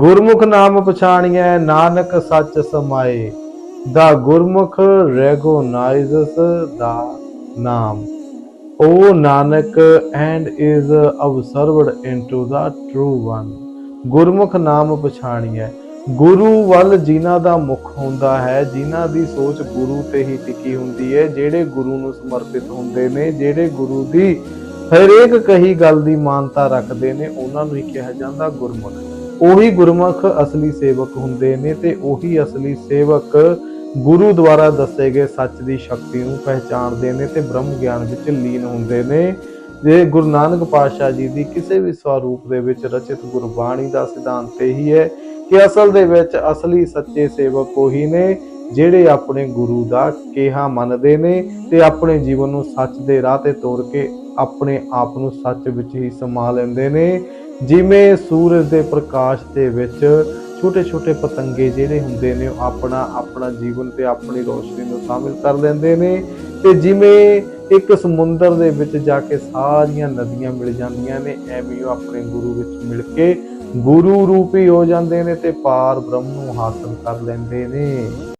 ਗੁਰਮੁਖ ਨਾਮ ਪਛਾਣੀਐ, ਨਾਨਕ ਸੱਚ ਸਮਾਏ। ਦਾ ਗੁਰਮੁਖ ਰੈਗੋਨਾਈਜ਼ਸ ਦਾ ਨਾਮ। O Nanak and is observed into the true one ਗੁਰਮੁਖ ਨਾਮ ਪਛਾਣੀਐ। ਗੁਰੂ ਵੱਲ ਜਿਨ੍ਹਾਂ ਦਾ ਮੁਖ ਹੁੰਦਾ ਹੈ, ਜਿਨ੍ਹਾਂ ਦੀ ਸੋਚ ਗੁਰੂ ਤੇ ਹੀ ਟਿਕੀ ਹੁੰਦੀ ਹੈ, ਜਿਹੜੇ ਗੁਰੂ ਨੂੰ ਸਮਰਪਿਤ ਹੁੰਦੇ ਨੇ, ਜਿਹੜੇ ਗੁਰੂ ਦੀ ਹਰੇਕ ਕਹੀ ਗੱਲ ਦੀ ਮਾਨਤਾ ਰੱਖਦੇ ਨੇ, ਉਹਨਾਂ ਨੂੰ ਹੀ ਕਿਹਾ ਜਾਂਦਾ ਗੁਰਮੁਖ। ਉਹੀ ਗੁਰਮੁਖ ਅਸਲੀ ਸੇਵਕ ਹੁੰਦੇ ਨੇ ਤੇ ਉਹੀ ਅਸਲੀ ਸੇਵਕ ਗੁਰੂ ਦੁਆਰਾ ਦੱਸੇ ਗਏ ਸੱਚ ਦੀ ਸ਼ਕਤੀ ਨੂੰ ਪਹਿਚਾਣਦੇ ਨੇ ਤੇ ਬ੍ਰਹਮ ਗਿਆਨ ਵਿੱਚ ਲੀਨ ਹੁੰਦੇ ਨੇ। ਜੇ ਗੁਰੂ ਨਾਨਕ ਪਾਤਸ਼ਾਹ ਜੀ ਦੀ ਕਿਸੇ ਵੀ ਸਵਰੂਪ ਦੇ ਵਿੱਚ ਰਚਿਤ ਗੁਰਬਾਣੀ ਦਾ ਸਿਧਾਂਤ ਇਹੀ ਹੈ ਕਿ ਅਸਲ ਦੇ ਵਿੱਚ ਅਸਲੀ ਸੱਚੇ ਸੇਵਕ ਉਹੀ ਨੇ ਜਿਹੜੇ ਆਪਣੇ ਗੁਰੂ ਦਾ ਕਿਹਾ ਮੰਨਦੇ ਨੇ ਤੇ ਆਪਣੇ ਜੀਵਨ ਨੂੰ ਸੱਚ ਦੇ ਰਾਹ ਤੇ ਤੋਰ ਕੇ ਆਪਣੇ ਆਪ ਨੂੰ ਸੱਚ ਵਿੱਚ ਹੀ ਸਮਾ ਲੈਂਦੇ ਨੇ। ਜਿਵੇਂ ਸੂਰਜ ਦੇ ਪ੍ਰਕਾਸ਼ ਦੇ ਵਿੱਚ ਛੋਟੇ ਛੋਟੇ ਪਤੰਗੇ ਜਿਹੜੇ ਹੁੰਦੇ ਨੇ, ਉਹ ਆਪਣਾ ਆਪਣਾ ਜੀਵਨ ਤੇ ਆਪਣੀ ਰੋਸ਼ਨੀ ਨੂੰ ਸ਼ਾਮਿਲ ਕਰ ਲੈਂਦੇ ਨੇ। ਤੇ ਜਿਵੇਂ ਇੱਕ ਸਮੁੰਦਰ ਦੇ ਵਿੱਚ ਜਾ ਕੇ ਸਾਰੀਆਂ ਨਦੀਆਂ ਮਿਲ ਜਾਂਦੀਆਂ ਨੇ, ਐਵੇਂ ਉਹ ਆਪਣੇ ਗੁਰੂ ਵਿੱਚ ਮਿਲ ਕੇ ਗੁਰੂ ਰੂਪੀ ਹੋ ਜਾਂਦੇ ਨੇ ਤੇ ਪਾਰ ਬ੍ਰਹਮ ਨੂੰ ਹਾਸਲ ਕਰ ਲੈਂਦੇ ਨੇ।